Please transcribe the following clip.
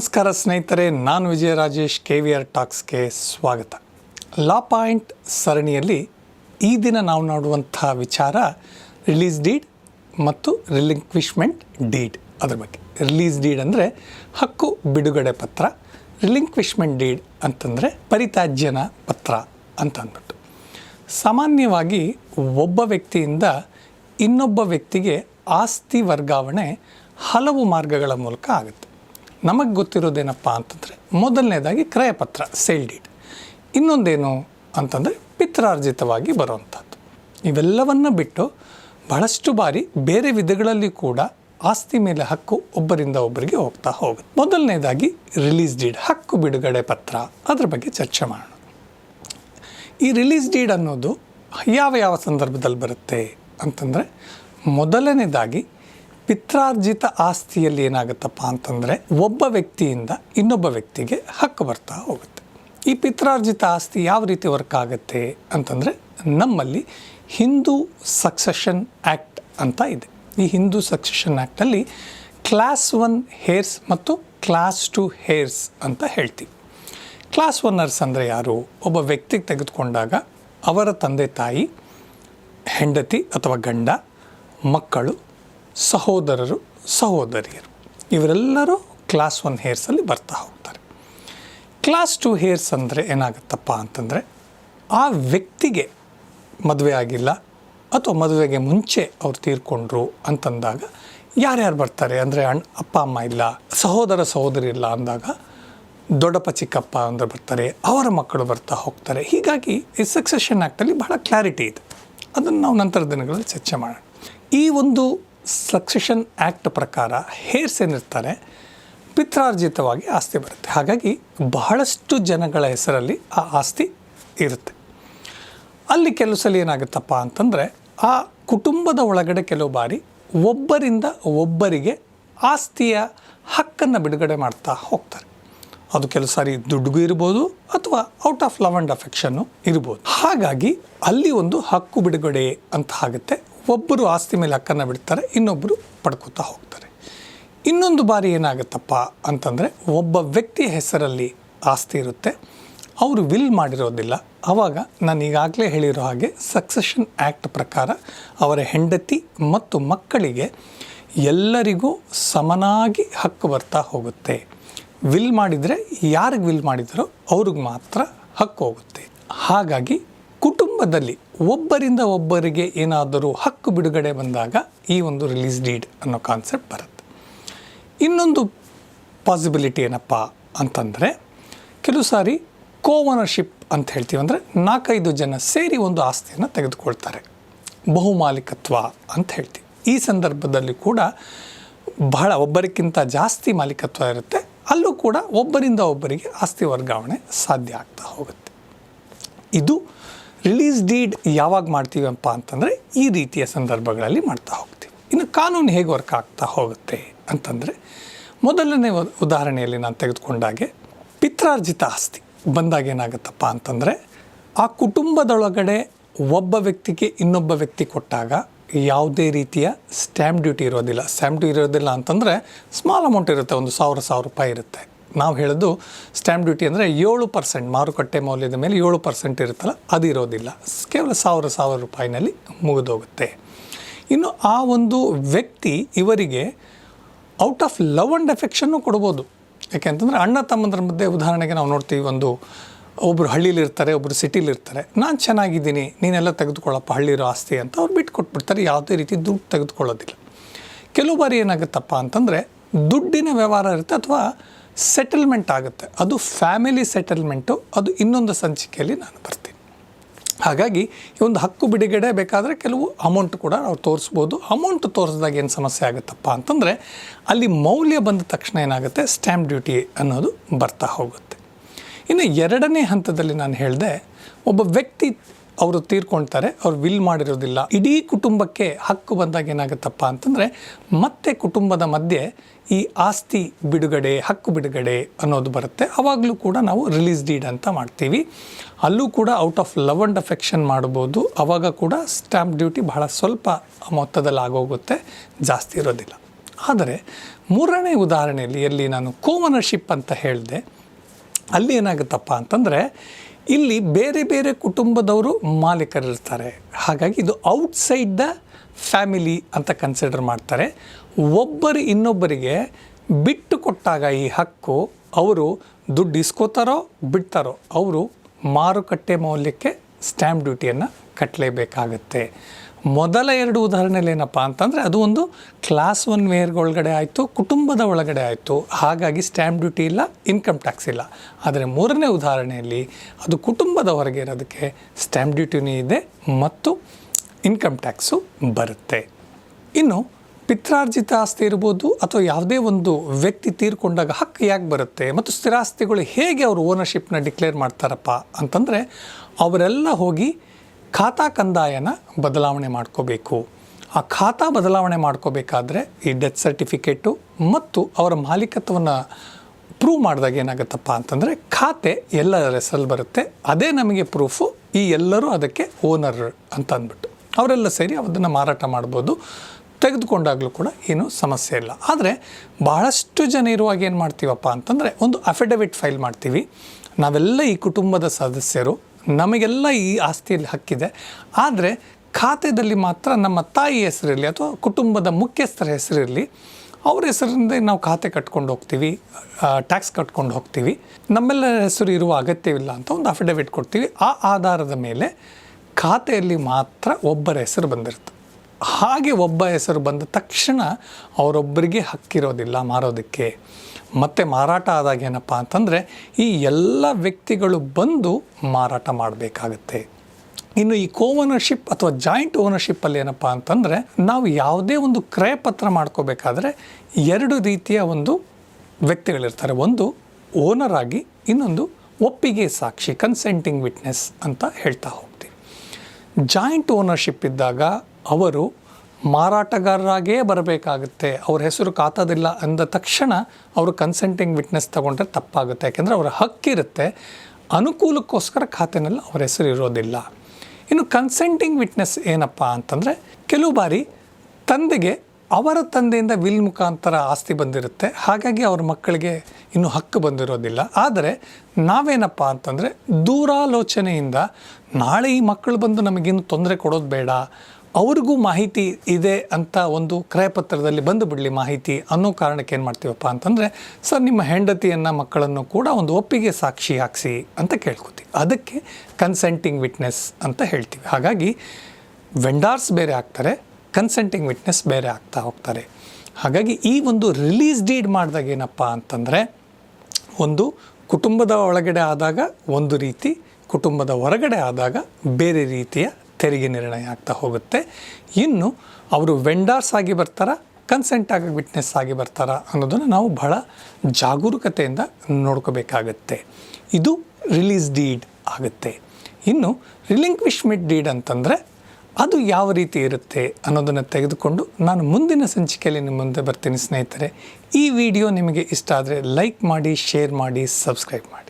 ನಮಸ್ಕಾರ ಸ್ನೇಹಿತರೆ, ನಾನು Vijaya Rajesh K V R ಟಾಕ್ಸ್ಗೆ ಸ್ವಾಗತ. ಲಾ ಪಾಯಿಂಟ್ ಸರಣಿಯಲ್ಲಿ ಈ ದಿನ ನಾವು ನೋಡುವಂಥ ವಿಚಾರ ರಿಲೀಸ್ ಡೀಡ್ ಮತ್ತು ರಿಲಿಂಕ್ವಿಶ್ಮೆಂಟ್ ಡೀಡ್ ಅದ್ರ ಬಗ್ಗೆ. ರಿಲೀಸ್ ಡೀಡ್ ಅಂದರೆ ಹಕ್ಕು ಬಿಡುಗಡೆ ಪತ್ರ ರಿಲಿಂಕ್ವಿಶ್ಮೆಂಟ್ ಡೀಡ್ ಅಂತಂದರೆ ಪರಿತ್ಯಾಜ್ಯನ ಪತ್ರ ಅಂತ ಅಂದ್ಬಿಟ್ಟು. ಸಾಮಾನ್ಯವಾಗಿ ಒಬ್ಬ ವ್ಯಕ್ತಿಯಿಂದ ಇನ್ನೊಬ್ಬ ವ್ಯಕ್ತಿಗೆ ಆಸ್ತಿ ವರ್ಗಾವಣೆ ಹಲವು ಮಾರ್ಗಗಳ ಮೂಲಕ ಆಗುತ್ತೆ. ನಮಗೆ ಗೊತ್ತಿರೋದೇನಪ್ಪ ಅಂತಂದರೆ ಮೊದಲನೇದಾಗಿ ಕ್ರಯಪತ್ರ ಸೇಲ್ ಡೀಡ್ ಇನ್ನೊಂದೇನು ಅಂತಂದರೆ ಪಿತ್ರಾರ್ಜಿತವಾಗಿ ಬರುವಂಥದ್ದು ಇವೆಲ್ಲವನ್ನು ಬಿಟ್ಟು ಬಹಳಷ್ಟು ಬಾರಿ ಬೇರೆ ವಿಧಗಳಲ್ಲಿ ಕೂಡ ಆಸ್ತಿ ಮೇಲೆ ಹಕ್ಕು ಒಬ್ಬರಿಂದ ಒಬ್ಬರಿಗೆ ಹೋಗ್ತಾ ಹೋಗುತ್ತೆ. ಮೊದಲನೇದಾಗಿ ರಿಲೀಸ್ ಡೀಡ್ ಹಕ್ಕು ಬಿಡುಗಡೆ ಪತ್ರ, ಅದ್ರ ಬಗ್ಗೆ ಚರ್ಚೆ ಮಾಡೋಣ. ಈ ರಿಲೀಸ್ ಡೀಡ್ ಅನ್ನೋದು ಯಾವ ಯಾವ ಸಂದರ್ಭದಲ್ಲಿ ಬರುತ್ತೆ ಅಂತಂದರೆ ಮೊದಲನೇದಾಗಿ ಪಿತ್ರಾರ್ಜಿತ ಆಸ್ತಿಯಲ್ಲಿ ಏನಾಗುತ್ತಪ್ಪ ಅಂತಂದರೆ ಒಬ್ಬ ವ್ಯಕ್ತಿಯಿಂದ ಇನ್ನೊಬ್ಬ ವ್ಯಕ್ತಿಗೆ ಹಕ್ಕು ಬರ್ತಾ ಹೋಗುತ್ತೆ. ಈ ಪಿತ್ರಾರ್ಜಿತ ಆಸ್ತಿ ಯಾವ ರೀತಿ ವರ್ಕ್ ಆಗುತ್ತೆ ಅಂತಂದರೆ ನಮ್ಮಲ್ಲಿ ಹಿಂದೂ ಸಕ್ಸೆಷನ್ ಆ್ಯಕ್ಟ್ ಅಂತ ಇದೆ. ಈ ಹಿಂದೂ ಸಕ್ಸೆಷನ್ ಆ್ಯಕ್ಟಲ್ಲಿ ಕ್ಲಾಸ್ ಒನ್ ಹೇರ್ಸ್ ಮತ್ತು ಕ್ಲಾಸ್ ಟು ಹೇರ್ಸ್ ಅಂತ ಹೇಳ್ತೀವಿ. ಕ್ಲಾಸ್ ಒನ್ನರ್ಸ್ ಅಂದರೆ ಯಾರು? ಒಬ್ಬ ವ್ಯಕ್ತಿಗೆ ತೆಗೆದುಕೊಂಡಾಗ ಅವರ ತಂದೆ ತಾಯಿ, ಹೆಂಡತಿ ಅಥವಾ ಗಂಡ, ಮಕ್ಕಳು ಸಹೋದರರು, ಸಹೋದರಿಯರು. ಇವರೆಲ್ಲರೂ ಕ್ಲಾಸ್ ಒನ್ ಹೇರ್ಸಲ್ಲಿ ಬರ್ತಾ ಹೋಗ್ತಾರೆ. ಕ್ಲಾಸ್ ಟು ಹೇರ್ಸ್ ಅಂದರೆ ಏನಾಗುತ್ತಪ್ಪ ಅಂತಂದರೆ, ಆ ವ್ಯಕ್ತಿಗೆ ಮದುವೆ ಆಗಿಲ್ಲ ಅಥವಾ ಮದುವೆಗೆ ಮುಂಚೆ ಅವ್ರು ತೀರ್ಕೊಂಡ್ರು ಅಂತಂದಾಗ ಯಾರ್ಯಾರು ಬರ್ತಾರೆ? ಅಂದರೆ ಅಣ್ಣ, ಅಪ್ಪ, ಅಮ್ಮ ಇಲ್ಲ, ಸಹೋದರ, ಸಹೋದರಿ ಇಲ್ಲ ಅಂದಾಗ ದೊಡ್ಡಪ್ಪ, ಚಿಕ್ಕಪ್ಪ ಅಂದ್ರೆ ಬರ್ತಾರೆ, ಅವರ ಮಕ್ಕಳು ಬರ್ತಾ ಹೋಗ್ತಾರೆ. ಹೀಗಾಗಿ ಈ ಸಕ್ಸೆಷನ್ ಆ್ಯಕ್ಟಲ್ಲಿ ಬಹಳ ಕ್ಲಾರಿಟಿ ಇದೆ. ಅದನ್ನು ನಾವು ನಂತರ ದಿನಗಳಲ್ಲಿ ಚರ್ಚೆ ಮಾಡೋಣ. ಈ ಒಂದು ಸಕ್ಸೆಷನ್ ಆ್ಯಕ್ಟ್ ಪ್ರಕಾರ ಹೇರ್ಸ್ ಏನಿರ್ತಾರೆ, ಪಿತ್ರಾರ್ಜಿತವಾಗಿ ಆಸ್ತಿ ಬರುತ್ತೆ. ಹಾಗಾಗಿ ಬಹಳಷ್ಟು ಜನಗಳ ಹೆಸರಲ್ಲಿ ಆ ಆಸ್ತಿ ಇರುತ್ತೆ. ಅಲ್ಲಿ ಕೆಲವು ಸಲ ಏನಾಗುತ್ತಪ್ಪ ಅಂತಂದರೆ, ಆ ಕುಟುಂಬದ ಒಳಗಡೆ ಕೆಲವು ಬಾರಿ ಒಬ್ಬರಿಂದ ಒಬ್ಬರಿಗೆ ಆಸ್ತಿಯ ಹಕ್ಕನ್ನು ಬಿಡುಗಡೆ ಮಾಡ್ತಾ ಹೋಗ್ತಾರೆ. ಅದು ಕೆಲವು ಸಾರಿ ದುಡ್ಡುಗೂ ಇರ್ಬೋದು ಅಥವಾ ಔಟ್ ಆಫ್ ಲವ್ ಆ್ಯಂಡ್ ಅಫೆಕ್ಷನ್ನು ಇರ್ಬೋದು. ಹಾಗಾಗಿ ಅಲ್ಲಿ ಒಂದು ಹಕ್ಕು ಬಿಡುಗಡೆ ಅಂತ ಆಗುತ್ತೆ. ಒಬ್ಬರು ಆಸ್ತಿ ಮೇಲೆ ಹಕ್ಕನ್ನು ಬಿಡ್ತಾರೆ ಇನ್ನೊಬ್ಬರು ಪಡ್ಕೋತಾ ಹೋಗ್ತಾರೆ. ಇನ್ನೊಂದು ಬಾರಿ ಏನಾಗುತ್ತಪ್ಪ ಅಂತಂದರೆ, ಒಬ್ಬ ವ್ಯಕ್ತಿಯ ಹೆಸರಲ್ಲಿ ಆಸ್ತಿ ಇರುತ್ತೆ, ಅವರು ವಿಲ್ ಮಾಡಿರೋದಿಲ್ಲ. ಆವಾಗ ನಾನು ಈಗಾಗಲೇ ಹೇಳಿರೋ ಹಾಗೆ ಸಕ್ಸೆಷನ್ ಆ್ಯಕ್ಟ್ ಪ್ರಕಾರ ಅವರ ಹೆಂಡತಿ ಮತ್ತು ಮಕ್ಕಳಿಗೆ ಎಲ್ಲರಿಗೂ ಸಮನಾಗಿ ಹಕ್ಕು ಬರ್ತಾ ಹೋಗುತ್ತೆ. ವಿಲ್ ಮಾಡಿದರೆ ಯಾರಿಗೆ ವಿಲ್ ಮಾಡಿದರೋ ಅವ್ರಿಗೆ ಮಾತ್ರ ಹಕ್ಕು ಹೋಗುತ್ತೆ. ಹಾಗಾಗಿ ಕುಟುಂಬದಲ್ಲಿ ಒಬ್ಬರಿಂದ ಒಬ್ಬರಿಗೆ ಏನಾದರೂ ಹಕ್ಕು ಬಿಡುಗಡೆ ಬಂದಾಗ ಈ ಒಂದು ರಿಲೀಸ್ ಡೀಡ್ ಅನ್ನೋ ಕಾನ್ಸೆಪ್ಟ್ ಬರುತ್ತೆ. ಇನ್ನೊಂದು ಪಾಸಿಬಿಲಿಟಿ ಏನಪ್ಪ ಅಂತಂದರೆ, ಕೆಲವು ಸಾರಿ ಕೋವನರ್ಶಿಪ್ ಅಂತ ಹೇಳ್ತೀವಿ ಅಂದರೆ ನಾಲ್ಕೈದು ಜನ ಸೇರಿ ಒಂದು ಆಸ್ತಿಯನ್ನು ತೆಗೆದುಕೊಳ್ತಾರೆ. ಬಹುಮಾಲೀಕತ್ವ ಅಂತ ಹೇಳ್ತೀವಿ. ಈ ಸಂದರ್ಭದಲ್ಲಿ ಕೂಡ ಬಹಳ ಒಬ್ಬರಿಗಿಂತ ಜಾಸ್ತಿ ಮಾಲೀಕತ್ವ ಇರುತ್ತೆ. ಅಲ್ಲೂ ಕೂಡ ಒಬ್ಬರಿಂದ ಒಬ್ಬರಿಗೆ ಆಸ್ತಿ ವರ್ಗಾವಣೆ ಸಾಧ್ಯ ಆಗ್ತಾ ಹೋಗುತ್ತೆ. ಇದು ರಿಲೀಸ್ ಡೀಡ್ ಯಾವಾಗ ಮಾಡ್ತೀವಪ್ಪ ಅಂತಂದರೆ ಈ ರೀತಿಯ ಸಂದರ್ಭಗಳಲ್ಲಿ ಮಾಡ್ತಾ ಹೋಗ್ತೀವಿ. ಇನ್ನು ಕಾನೂನು ಹೇಗೆ ವರ್ಕ್ ಆಗ್ತಾ ಹೋಗುತ್ತೆ ಅಂತಂದರೆ ಮೊದಲನೇ ಉದಾಹರಣೆಯಲ್ಲಿ ನಾನು ತೆಗೆದುಕೊಂಡಾಗೆ ಪಿತ್ರಾರ್ಜಿತ ಆಸ್ತಿ ಬಂದಾಗ ಏನಾಗುತ್ತಪ್ಪ ಅಂತಂದರೆ ಆ ಕುಟುಂಬದೊಳಗಡೆ ಒಬ್ಬ ವ್ಯಕ್ತಿಗೆ ಇನ್ನೊಬ್ಬ ವ್ಯಕ್ತಿ ಕೊಟ್ಟಾಗ ಯಾವುದೇ ರೀತಿಯ ಸ್ಟ್ಯಾಂಪ್ ಡ್ಯೂಟಿ ಇರೋದಿಲ್ಲ. ಸ್ಟ್ಯಾಂಪ್ ಡ್ಯೂಟಿ ಇರೋದಿಲ್ಲ ಅಂತಂದರೆ ಸ್ಮಾಲ್ ಅಮೌಂಟ್ ಇರುತ್ತೆ, ಒಂದು ಸಾವಿರ ಸಾವಿರ ರೂಪಾಯಿ ಇರುತ್ತೆ. ನಾವು ಹೇಳೋದು ಸ್ಟ್ಯಾಂಪ್ ಡ್ಯೂಟಿ ಅಂದರೆ ಏಳು ಪರ್ಸೆಂಟ್ ಮಾರುಕಟ್ಟೆ ಮೌಲ್ಯದ ಮೇಲೆ ಏಳು ಪರ್ಸೆಂಟ್ ಇರುತ್ತಲ್ಲ, ಅದು ಇರೋದಿಲ್ಲ. ಕೇವಲ ಸಾವಿರ ಸಾವಿರ ರೂಪಾಯಿನಲ್ಲಿ ಮುಗಿದೋಗುತ್ತೆ. ಇನ್ನು ಆ ಒಂದು ವ್ಯಕ್ತಿ ಇವರಿಗೆ ಔಟ್ ಆಫ್ ಲವ್ ಆ್ಯಂಡ್ ಎಫೆಕ್ಷನ್ನು ಕೊಡ್ಬೋದು. ಯಾಕೆಂತಂದರೆ ಅಣ್ಣ, ತಮ್ಮಂದ್ರ ಮಧ್ಯೆ ಉದಾಹರಣೆಗೆ ನಾವು ನೋಡ್ತೀವಿ, ಒಂದು ಒಬ್ಬರು ಹಳ್ಳಿಲಿರ್ತಾರೆ ಒಬ್ಬರು ಸಿಟಿಲಿರ್ತಾರೆ ನಾನು ಚೆನ್ನಾಗಿದ್ದೀನಿ, ನೀನೆಲ್ಲ ತೆಗೆದುಕೊಳ್ಳಪ್ಪ, ಹಳ್ಳಿರೋ ಆಸ್ತಿ ಅಂತ ಅವ್ರು ಬಿಟ್ಟು ಕೊಟ್ಬಿಡ್ತಾರೆ ಯಾವುದೇ ರೀತಿ ದುಡ್ಡು ತೆಗೆದುಕೊಳ್ಳೋದಿಲ್ಲ. ಕೆಲವು ಬಾರಿ ಏನಾಗುತ್ತಪ್ಪ ಅಂತಂದರೆ, ದುಡ್ಡಿನ ವ್ಯವಹಾರ ಇರುತ್ತೆ ಅಥವಾ ಸೆಟಲ್ಮೆಂಟ್ ಆಗುತ್ತೆ. ಅದು ಫ್ಯಾಮಿಲಿ ಸೆಟಲ್ಮೆಂಟು ಅದು ಇನ್ನೊಂದು ಸಂಚಿಕೆಯಲ್ಲಿ ನಾನು ಬರ್ತೀನಿ. ಹಾಗಾಗಿ ಈ ಒಂದು ಹಕ್ಕು ಬಿಡುಗಡೆ ಬೇಕಾದರೆ ಕೆಲವು ಅಮೌಂಟ್ ಕೂಡ ನಾವು ತೋರಿಸ್ಬೋದು. ಅಮೌಂಟ್ ತೋರಿಸಿದಾಗ ಏನು ಸಮಸ್ಯೆ ಆಗುತ್ತಪ್ಪ ಅಂತಂದರೆ, ಅಲ್ಲಿ ಮೌಲ್ಯ ಬಂದ ತಕ್ಷಣ ಏನಾಗುತ್ತೆ? ಸ್ಟ್ಯಾಂಪ್ ಡ್ಯೂಟಿ ಅನ್ನೋದು ಬರ್ತಾ ಹೋಗುತ್ತೆ. ಇನ್ನು ಎರಡನೇ ಹಂತದಲ್ಲಿ ನಾನು ಹೇಳಿದೆ, ಒಬ್ಬ ವ್ಯಕ್ತಿ ಅವರು ತೀರ್ಕೊಳ್ತಾರೆ, ಅವ್ರು ವಿಲ್ ಮಾಡಿರೋದಿಲ್ಲ. ಇಡೀ ಕುಟುಂಬಕ್ಕೆ ಹಕ್ಕು ಬಂದಾಗ ಏನಾಗುತ್ತಪ್ಪ ಅಂತಂದರೆ, ಮತ್ತೆ ಕುಟುಂಬದ ಮಧ್ಯೆ ಈ ಆಸ್ತಿ ಬಿಡುಗಡೆ, ಹಕ್ಕು ಬಿಡುಗಡೆ ಅನ್ನೋದು ಬರುತ್ತೆ. ಆವಾಗಲೂ ಕೂಡ ನಾವು ರಿಲೀಸ್ ಡೀಡ್ ಅಂತ ಮಾಡ್ತೀವಿ. ಅಲ್ಲೂ ಕೂಡ out of love and affection ಮಾಡ್ಬೋದು. ಆವಾಗ ಕೂಡ ಸ್ಟ್ಯಾಂಪ್ ಡ್ಯೂಟಿ ಬಹಳ ಸ್ವಲ್ಪ ಮೊತ್ತದಲ್ಲಿ ಆಗೋಗುತ್ತೆ, ಜಾಸ್ತಿ ಇರೋದಿಲ್ಲ. ಆದರೆ, ಮೂರನೇ ಉದಾಹರಣೆಯಲ್ಲಿ ಎಲ್ಲಿ ನಾನು ಕೋಮನರ್ಶಿಪ್ ಅಂತ ಹೇಳಿದೆ, ಅಲ್ಲಿ ಏನಾಗುತ್ತಪ್ಪ ಅಂತಂದರೆ ಇಲ್ಲಿ ಬೇರೆ ಬೇರೆ ಕುಟುಂಬದವರು ಮಾಲೀಕರಿರ್ತಾರೆ. ಹಾಗಾಗಿ ಇದು ಔಟ್ಸೈಡ್ ದ ಫ್ಯಾಮಿಲಿ ಅಂತ ಕನ್ಸಿಡರ್ ಮಾಡ್ತಾರೆ. ಒಬ್ಬರು ಇನ್ನೊಬ್ಬರಿಗೆ ಬಿಟ್ಟು ಕೊಟ್ಟಾಗ ಈ ಹಕ್ಕು ಅವರು ದುಡ್ಡು ಇಸ್ಕೋತಾರೋ ಬಿಡ್ತಾರೋ ಅವರು ಮಾರುಕಟ್ಟೆ ಮೌಲ್ಯಕ್ಕೆ ಸ್ಟ್ಯಾಂಪ್ ಡ್ಯೂಟಿಯನ್ನು ಕಟ್ಟಲೇಬೇಕಾಗತ್ತೆ ಮೊದಲ ಎರಡು ಉದಾಹರಣೆಯಲ್ಲಿ ಏನಪ್ಪ ಅಂತಂದರೆ ಅದು ಒಂದು ಕ್ಲಾಸ್ ಒನ್ ವೇರ್ಗೊಳಗಡೆ ಆಯಿತು, ಕುಟುಂಬದ ಒಳಗಡೆ ಆಯಿತು. ಹಾಗಾಗಿ ಸ್ಟ್ಯಾಂಪ್ ಡ್ಯೂಟಿ ಇಲ್ಲ ಇನ್ಕಮ್ ಟ್ಯಾಕ್ಸ್ ಇಲ್ಲ. ಆದರೆ ಮೂರನೇ ಉದಾಹರಣೆಯಲ್ಲಿ ಅದು ಕುಟುಂಬದ ಹೊರಗೆ ಇರೋದಕ್ಕೆ ಸ್ಟ್ಯಾಂಪ್ ಡ್ಯೂಟಿನೂ ಇದೆ ಮತ್ತು ಇನ್ಕಮ್ ಟ್ಯಾಕ್ಸು ಬರುತ್ತೆ. ಇನ್ನು ಪಿತ್ರಾರ್ಜಿತ ಆಸ್ತಿ ಇರ್ಬೋದು ಅಥವಾ ಯಾವುದೇ ಒಂದು ವ್ಯಕ್ತಿ ತೀರ್ಕೊಂಡಾಗ ಹಕ್ಕು ಯಾಕೆ ಬರುತ್ತೆ ಮತ್ತು ಸ್ಥಿರಾಸ್ತಿಗಳು ಹೇಗೆ ಅವರು ಓನರ್ಶಿಪ್ನ ಡಿಕ್ಲೇರ್ ಮಾಡ್ತಾರಪ್ಪ ಅಂತಂದರೆ ಅವರೆಲ್ಲ ಹೋಗಿ ಖಾತಾ ಕಂದಾಯನ ಬದಲಾವಣೆ ಮಾಡ್ಕೋಬೇಕು. ಆ ಖಾತಾ ಬದಲಾವಣೆ ಮಾಡ್ಕೋಬೇಕಾದ್ರೆ ಈ ಡೆತ್ ಸರ್ಟಿಫಿಕೇಟು ಮತ್ತು ಅವರ ಮಾಲೀಕತ್ವವನ್ನು ಪ್ರೂವ್ ಮಾಡಿದಾಗ ಏನಾಗುತ್ತಪ್ಪ ಅಂತಂದರೆ ಖಾತೆ ಎಲ್ಲರ ಹೆಸರಲ್ಲಿ ಬರುತ್ತೆ. ಅದೇ ನಮಗೆ ಪ್ರೂಫು ಈ ಎಲ್ಲರೂ ಅದಕ್ಕೆ ಓನರ್ ಅಂತ ಅಂದ್ಬಿಟ್ಟು. ಅವರೆಲ್ಲ ಸೇರಿ ಅದನ್ನು ಮಾರಾಟ ಮಾಡ್ಬೋದು. ತೆಗೆದುಕೊಂಡಾಗಲೂ ಕೂಡ ಏನು ಸಮಸ್ಯೆ ಇಲ್ಲ. ಆದರೆ ಬಹಳಷ್ಟು ಜನ ಇರುವಾಗ ಏನು ಮಾಡ್ತೀವಪ್ಪ ಅಂತಂದರೆ ಒಂದು ಅಫಿಡವಿಟ್ ಫೈಲ್ ಮಾಡ್ತೀವಿ. ನಾವೆಲ್ಲ ಈ ಕುಟುಂಬದ ಸದಸ್ಯರು. ನಮಗೆಲ್ಲ ಈ ಆಸ್ತಿಯಲ್ಲಿ ಹಕ್ಕಿದೆ. ಆದರೆ ಖಾತೆದಲ್ಲಿ ಮಾತ್ರ ನಮ್ಮ ತಾಯಿ ಹೆಸರಿರಲಿ ಅಥವಾ ಕುಟುಂಬದ ಮುಖ್ಯಸ್ಥರ ಹೆಸರಿರಲಿ, ಅವ್ರ ಹೆಸರಿಂದ ನಾವು ಖಾತೆ ಕಟ್ಕೊಂಡು ಹೋಗ್ತೀವಿ ಟ್ಯಾಕ್ಸ್ ಕಟ್ಕೊಂಡು ಹೋಗ್ತೀವಿ. ನಮ್ಮೆಲ್ಲರ ಹೆಸರು ಇರುವ ಅಗತ್ಯವಿಲ್ಲ ಅಂತ ಒಂದು ಅಫಿಡವಿಟ್ ಕೊಡ್ತೀವಿ. ಆ ಆಧಾರದ ಮೇಲೆ ಖಾತೆಯಲ್ಲಿ ಮಾತ್ರ ಒಬ್ಬರ ಹೆಸರು ಬಂದಿರುತ್ತೆ. ಹಾಗೆ ಒಬ್ಬ ಹೆಸರು ಬಂದ ತಕ್ಷಣ ಅವರೊಬ್ಬರಿಗೆ ಹಕ್ಕಿರೋದಿಲ್ಲ ಮಾರೋದಕ್ಕೆ. ಮತ್ತು ಮಾರಾಟ ಆದಾಗ ಏನಪ್ಪ ಅಂತಂದರೆ ಈ ಎಲ್ಲ ವ್ಯಕ್ತಿಗಳು ಬಂದು ಮಾರಾಟ ಮಾಡಬೇಕಾಗತ್ತೆ. ಇನ್ನು ಈ ಕೋ ಓನರ್ಶಿಪ್ ಅಥವಾ ಜಾಯಿಂಟ್ ಓನರ್ಶಿಪ್ಪಲ್ಲಿ ಏನಪ್ಪ ಅಂತಂದರೆ ನಾವು ಯಾವುದೇ ಒಂದು ಕ್ರಯಪತ್ರ ಮಾಡ್ಕೋಬೇಕಾದ್ರೆ ಎರಡು ರೀತಿಯ ಒಂದು ವ್ಯಕ್ತಿಗಳಿರ್ತಾರೆ. ಒಂದು ಓನರ್ ಆಗಿ ಇನ್ನೊಂದು ಒಪ್ಪಿಗೆ ಸಾಕ್ಷಿ ಕನ್ಸೆಂಟಿಂಗ್ ವಿಟ್ನೆಸ್ ಅಂತ ಹೇಳ್ತಾ ಹೋಗ್ತೀವಿ. ಜಾಯಿಂಟ್ ಓನರ್ಶಿಪ್ ಇದ್ದಾಗ ಅವರು ಮಾರಾಟಗಾರರಾಗೇ ಬರಬೇಕಾಗುತ್ತೆ, ಅವ್ರ ಹೆಸರು ಕಾತೋದಿಲ್ಲ ಅಂದ ತಕ್ಷಣ ಅವರು ಕನ್ಸೆಂಟಿಂಗ್ ವಿಟ್ನೆಸ್ ತಗೊಂಡ್ರೆ ತಪ್ಪಾಗುತ್ತೆ. ಯಾಕೆಂದರೆ ಅವರ ಹಕ್ಕಿರುತ್ತೆ ಅನುಕೂಲಕ್ಕೋಸ್ಕರ ಖಾತೆನಲ್ಲಿ ಅವರ ಹೆಸರು ಇರೋದಿಲ್ಲ. ಇನ್ನು ಕನ್ಸೆಂಟಿಂಗ್ ವಿಟ್ನೆಸ್ ಏನಪ್ಪ ಅಂತಂದರೆ, ಕೆಲವು ಬಾರಿ ತಂದೆಗೆ ಅವರ ತಂದೆಯಿಂದ ವಿಲ್ ಮುಖಾಂತರ ಆಸ್ತಿ ಬಂದಿರುತ್ತೆ, ಹಾಗಾಗಿ ಅವ್ರ ಮಕ್ಕಳಿಗೆ ಇನ್ನೂ ಹಕ್ಕು ಬಂದಿರೋದಿಲ್ಲ. ಆದರೆ ನಾವೇನಪ್ಪ ಅಂತಂದರೆ, ದೂರಾಲೋಚನೆಯಿಂದ ನಾಳೆ ಈ ಮಕ್ಕಳು ಬಂದು ನಮಗೇನು ತೊಂದರೆ ಕೊಡೋದು ಬೇಡ ಅವ್ರಿಗೂ ಮಾಹಿತಿ ಇದೆ ಅಂತ ಒಂದು ಕ್ರಯಪತ್ರದಲ್ಲಿ ಬಂದು ಬಿಡಲಿ ಮಾಹಿತಿ ಅನ್ನೋ ಕಾರಣಕ್ಕೆ ಏನು ಮಾಡ್ತೀವಪ್ಪ ಅಂತಂದರೆ, ಸರ್, ನಿಮ್ಮ ಹೆಂಡತಿಯನ್ನು, ಮಕ್ಕಳನ್ನು ಕೂಡ ಒಂದು ಒಪ್ಪಿಗೆ ಸಾಕ್ಷಿ ಹಾಕ್ಸಿ ಅಂತ ಕೇಳ್ಕೊತೀವಿ. ಅದಕ್ಕೆ ಕನ್ಸೆಂಟಿಂಗ್ ವಿಟ್ನೆಸ್ ಅಂತ ಹೇಳ್ತೀವಿ. ಹಾಗಾಗಿ ವೆಂಡಾರ್ಸ್ ಬೇರೆ ಆಗ್ತಾರೆ ಕನ್ಸೆಂಟಿಂಗ್ ವಿಟ್ನೆಸ್ ಬೇರೆ ಆಗ್ತಾ ಹೋಗ್ತಾರೆ. ಹಾಗಾಗಿ, ಈ ಒಂದು ರಿಲೀಸ್ ಡೀಡ್ ಮಾಡಿದಾಗ ಏನಪ್ಪ ಅಂತಂದರೆ, ಒಂದು ಕುಟುಂಬದ ಒಳಗಡೆ ಆದಾಗ ಒಂದು ರೀತಿ, ಕುಟುಂಬದ ಹೊರಗಡೆ ಆದಾಗ ಬೇರೆ ರೀತಿಯ ತೆರಿಗೆ ನಿರ್ಣಯ ಆಗ್ತಾ ಹೋಗುತ್ತೆ. ಇನ್ನು ಅವರು ವೆಂಡರ್ಸ್ ಆಗಿ ಬರ್ತಾರಾ ಕನ್ಸೆಂಟ್ ಆಗಿ ವಿಟ್ನೆಸ್ ಆಗಿ ಬರ್ತಾರಾ ಅನ್ನೋದನ್ನು ನಾವು ಬಹಳ ಜಾಗರೂಕತೆಯಿಂದ ನೋಡ್ಕೋಬೇಕಾಗತ್ತೆ. ಇದು ರಿಲೀಸ್ ಡೀಡ್ ಆಗುತ್ತೆ. ಇನ್ನು ರಿಲಿಂಕ್ವಿಶ್ಮೆಂಟ್ ಡೀಡ್ ಅಂತಂದರೆ ಅದು ಯಾವ ರೀತಿ ಇರುತ್ತೆ ಅನ್ನೋದನ್ನು ತೆಗೆದುಕೊಂಡು ನಾನು ಮುಂದಿನ ಸಂಚಿಕೆಯಲ್ಲಿ ನಿಮ್ಮ ಮುಂದೆ ಬರ್ತೀನಿ ಸ್ನೇಹಿತರೆ. ಈ ವಿಡಿಯೋ ನಿಮಗೆ ಇಷ್ಟ ಆದರೆ ಲೈಕ್ ಮಾಡಿ ಶೇರ್ ಮಾಡಿ ಸಬ್ಸ್ಕ್ರೈಬ್ ಮಾಡಿ.